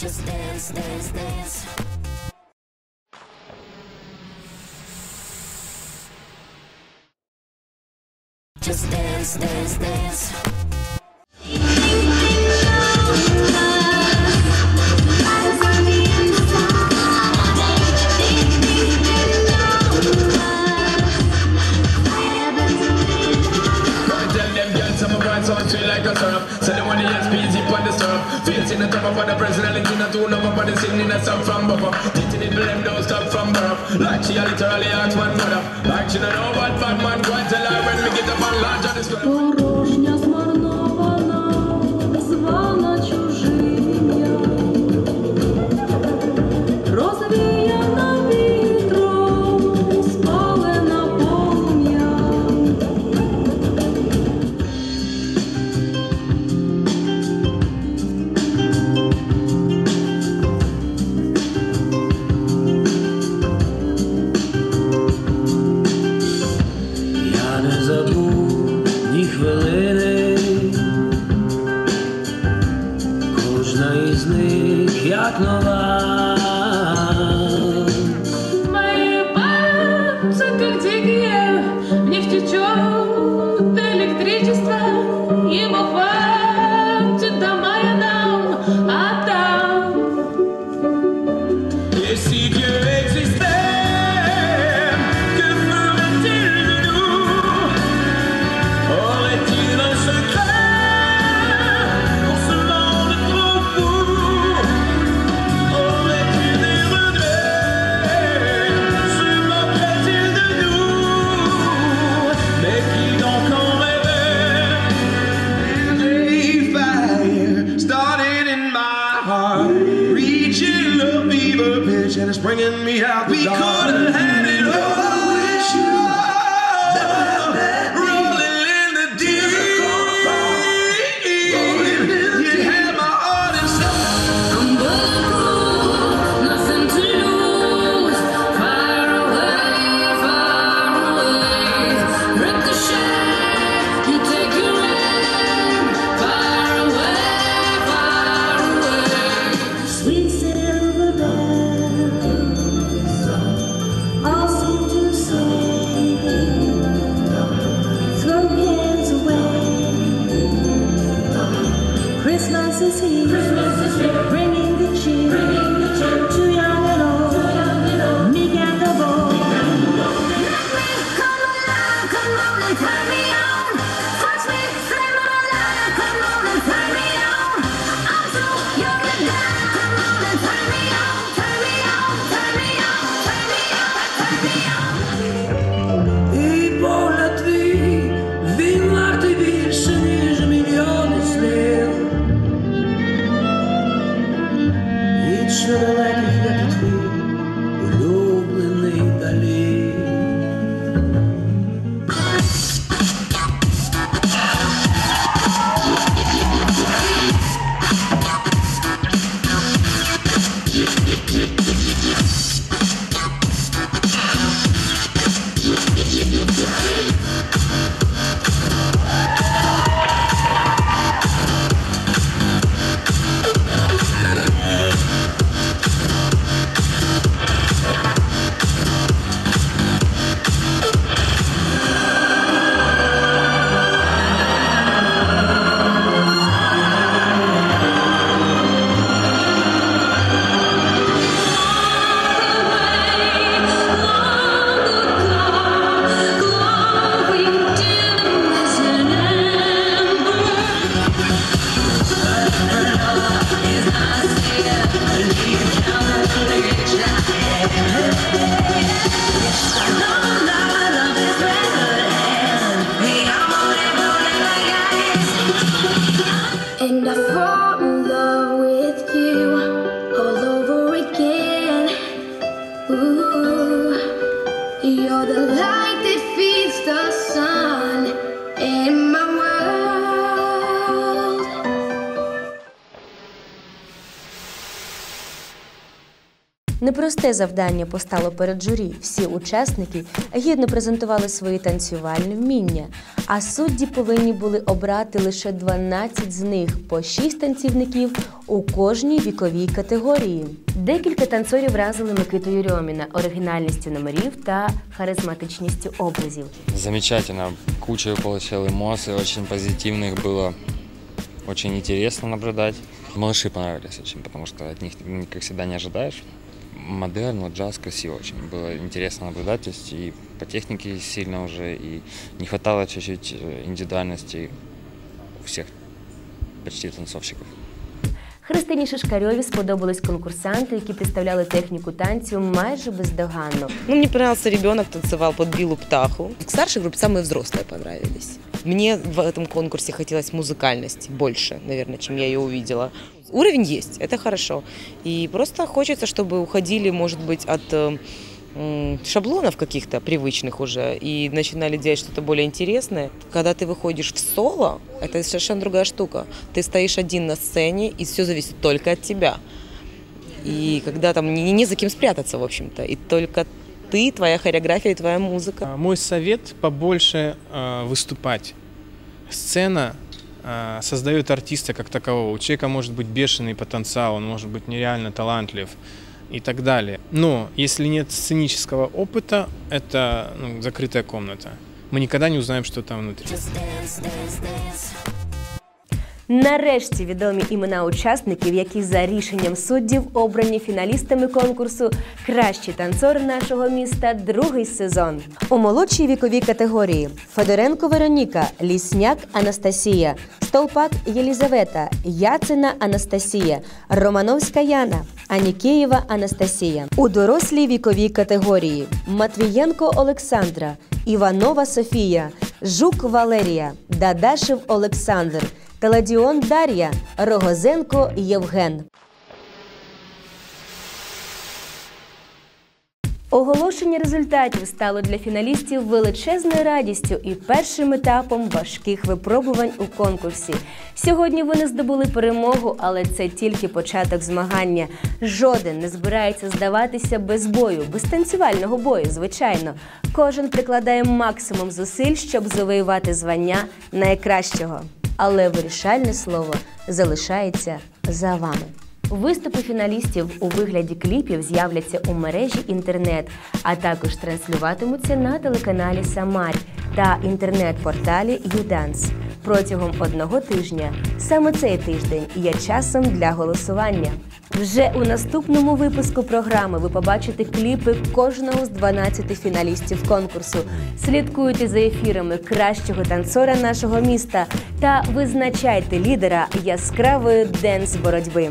Just dance, dance, dance. Just dance, dance, dance. rubber. Teaching it blame stop from birth. Like she literally asked one mother. Like she don't know what bad man gonna tell when we get up and launch on this. easy. Непросте завдання постало перед журі. Всі учасники гідно презентували свої танцювальні вміння, а судді повинні були обрати лише 12 з них по 6 танцівників у кожній віковій категорії. Декілька танцорів вразили Микиту Юрьоміна оригінальністю номерів та харизматичністю образів. Замечательно. Кучу получил эмоций, очень позитивных было. Очень интересно наблюдать. Малыши понравились очень, потому что от них, м, как всегда, не ожидаешь. Модерн, вот джаз красиво очень. Было интересно наблюдать, то есть и по технике сильно уже, и не хватало чуть-чуть э, индивидуальности у всех почти танцовщиков. Христині Шишкарьові сподобались конкурсанти, які представляли техніку танцю майже бездоганно. Ну, мне понравился ребенок, танцевал под Билу Птаху. В старшей группе самые взрослые понравились. Мне в этом конкурсе хотелось музыкальности больше, наверное, чем я ее увидела. Уровень есть, это хорошо. И просто хочется, чтобы уходили, может быть, от э, шаблонов каких-то привычных уже и начинали делать что-то более интересное. Когда ты выходишь в соло, это совершенно другая штука. Ты стоишь один на сцене, и все зависит только от тебя. И когда там не, не за кем спрятаться, в общем-то. И только ты, твоя хореография и твоя музыка. А, Мой совет побольше э, выступать. Сцена создает артиста как такового. У человека может быть бешеный потенциал, он может быть нереально талантлив и так далее. Но если нет сценического опыта, это ну, закрытая комната. Мы никогда не узнаем, что там внутри. Just dance, dance, dance. Нарешті відомі імена учасників, які за рішенням суддів обрані фіналістами конкурсу Кращий танцор нашого міста другий сезон. У молодшій віковій категорії Федоренко Вероніка, Лісняк Анастасія, Столпак Єлізавета, Яцина Анастасія, Романовська Яна, Анікеєва Анастасія. У дорослій віковій категорії Матвієнко Олександра, Іванова Софія, Жук Валерія, Дадашев Олександр. Теладіон Дар'я, Рогозенко Євген. Оголошення результатів стало для фіналістів величезною радістю і першим етапом важких випробувань у конкурсі. Сьогодні вони здобули перемогу, але це тільки початок змагання. Жоден не збирається здаватися без бою, без танцювального бою, звичайно. Кожен прикладає максимум зусиль, щоб завоювати звання найкращого. Але вирішальне слово залишається за вами. Виступи фіналістів у вигляді кліпів з'являться у мережі інтернет, а також транслюватимуться на телеканалі Самарь та інтернет-порталі Юданс. Протягом одного тижня саме цей тиждень є часом для голосування. Вже у наступному випуску програми ви побачите кліпи кожного з 12 фіналістів конкурсу. Слідкуйте за ефірами кращого танцора нашого міста та визначайте лідера яскравої денс боротьби.